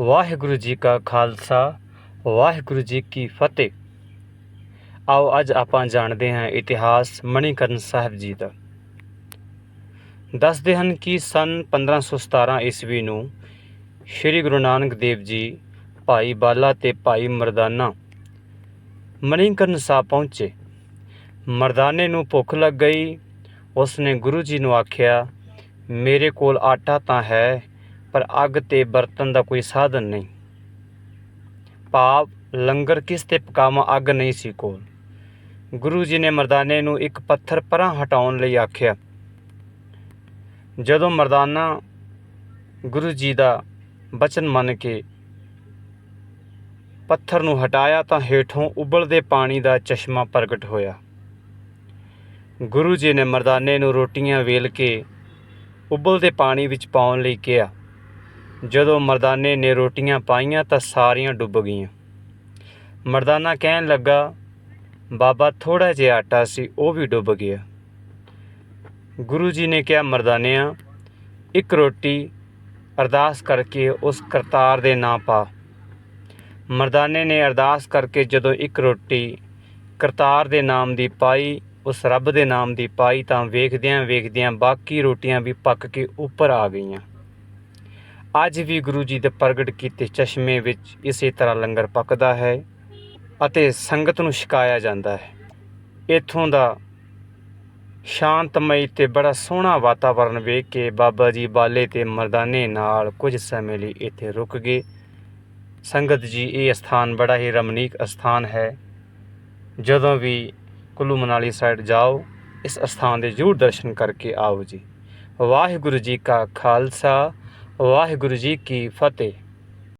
ਵਾਹਿਗੁਰੂ ਜੀ ਕਾ ਖਾਲਸਾ, ਵਾਹਿਗੁਰੂ ਜੀ ਕੀ ਫਤਿਹ। ਆਓ ਅੱਜ ਆਪਾਂ ਜਾਣਦੇ ਹਾਂ ਇਤਿਹਾਸ ਮਣੀਕਰਨ ਸਾਹਿਬ ਜੀ ਦਾ। ਦੱਸਦੇ ਹਨ ਕਿ ਸਨ 1517 ਈਸਵੀ ਨੂੰ ਸ੍ਰੀ ਗੁਰੂ ਨਾਨਕ ਦੇਵ ਜੀ, ਭਾਈ ਬਾਲਾ ਤੇ ਭਾਈ ਮਰਦਾਨਾ ਮਣੀਕਰਨ ਸਾਹਿਬ ਪਹੁੰਚੇ। ਮਰਦਾਨੇ ਨੂੰ ਭੁੱਖ ਲੱਗ ਗਈ। ਉਸਨੇ ਗੁਰੂ ਜੀ ਨੂੰ ਆਖਿਆ, ਮੇਰੇ ਕੋਲ ਆਟਾ ਤਾਂ ਹੈ ਪਰ ਅੱਗ ਤੇ ਬਰਤਨ ਦਾ ਕੋਈ ਸਾਧਨ ਨਹੀਂ। ਭਾਵ ਲੰਗਰ ਕਿਸ ਤੇ ਪਕਾਵਾਂ, ਅੱਗ ਨਹੀਂ ਸੀ ਕੋਲ। ਗੁਰੂ ਜੀ ਨੇ ਮਰਦਾਨੇ ਨੂੰ ਇੱਕ ਪੱਥਰ ਪਰਾਂ ਹਟਾਉਣ ਲਈ ਆਖਿਆ। ਜਦੋਂ ਮਰਦਾਨਾ ਗੁਰੂ ਜੀ ਦਾ ਬਚਨ ਮੰਨ ਕੇ ਪੱਥਰ ਨੂੰ ਹਟਾਇਆ ਤਾਂ ਹੇਠੋਂ ਉਬਲਦੇ ਪਾਣੀ ਦਾ ਚਸ਼ਮਾ ਪ੍ਰਗਟ ਹੋਇਆ। ਗੁਰੂ ਜੀ ਨੇ ਮਰਦਾਨੇ ਨੂੰ ਰੋਟੀਆਂ ਵੇਲ ਕੇ ਉਬਲਦੇ ਪਾਣੀ ਵਿੱਚ ਪਾਉਣ ਲਈ ਕਿਹਾ। ਜਦੋਂ ਮਰਦਾਨੇ ਨੇ ਰੋਟੀਆਂ ਪਾਈਆਂ ਤਾਂ ਸਾਰੀਆਂ ਡੁੱਬ ਗਈਆਂ। ਮਰਦਾਨਾ ਕਹਿਣ ਲੱਗਾ, ਬਾਬਾ ਥੋੜਾ ਜਿਹਾ ਆਟਾ ਸੀ, ਉਹ ਵੀ ਡੁੱਬ ਗਿਆ। ਗੁਰੂ ਜੀ ਨੇ ਕਿਹਾ, ਮਰਦਾਨਿਆਂ, ਇੱਕ ਰੋਟੀ ਅਰਦਾਸ ਕਰਕੇ ਉਸ ਕਰਤਾਰ ਦੇ ਨਾਂ ਪਾ। ਮਰਦਾਨੇ ਨੇ ਅਰਦਾਸ ਕਰਕੇ ਜਦੋਂ ਇੱਕ ਰੋਟੀ ਕਰਤਾਰ ਦੇ ਨਾਮ ਦੀ ਪਾਈ, ਉਸ ਰੱਬ ਦੇ ਨਾਮ ਦੀ ਪਾਈ ਤਾਂ ਵੇਖਦਿਆਂ ਵੇਖਦਿਆਂ ਬਾਕੀ ਰੋਟੀਆਂ ਵੀ ਪੱਕ ਕੇ ਉੱਪਰ ਆ ਗਈਆਂ। ਅੱਜ ਵੀ ਗੁਰੂ ਜੀ ਦੇ ਪ੍ਰਗਟ ਕੀਤੇ ਚਸ਼ਮੇ ਵਿੱਚ ਇਸੇ ਤਰ੍ਹਾਂ ਲੰਗਰ ਪੱਕਦਾ ਹੈ ਅਤੇ ਸੰਗਤ ਨੂੰ ਛਕਾਇਆ ਜਾਂਦਾ ਹੈ। ਇਥੋਂ ਦਾ ਸ਼ਾਂਤਮਈ ਤੇ ਬੜਾ ਸੋਹਣਾ ਵਾਤਾਵਰਣ ਵੇਖ ਕੇ ਬਾਬਾ ਜੀ ਬਾਲੇ ਤੇ ਮਰਦਾਨੇ ਨਾਲ ਕੁਝ ਸਮੇਂ ਲਈ ਇੱਥੇ ਰੁਕ ਗਏ। ਸੰਗਤ ਜੀ, ਇਹ ਸਥਾਨ ਬੜਾ ਹੀ ਰਮਣੀਕ ਸਥਾਨ ਹੈ। ਜਦੋਂ ਵੀ ਕੁੱਲੂ ਮਨਾਲੀ ਸਾਈਡ ਜਾਓ, ਇਸ ਸਥਾਨ ਦੇ ਜ਼ਰੂਰ ਦਰਸ਼ਨ ਕਰਕੇ ਆਓ ਜੀ। ਵਾਹਿਗੁਰੂ ਜੀ ਕਾ ਖਾਲਸਾ ਵਾਹਿਗੁਰੂ ਜੀ ਕੀ ਫਤਿਹ।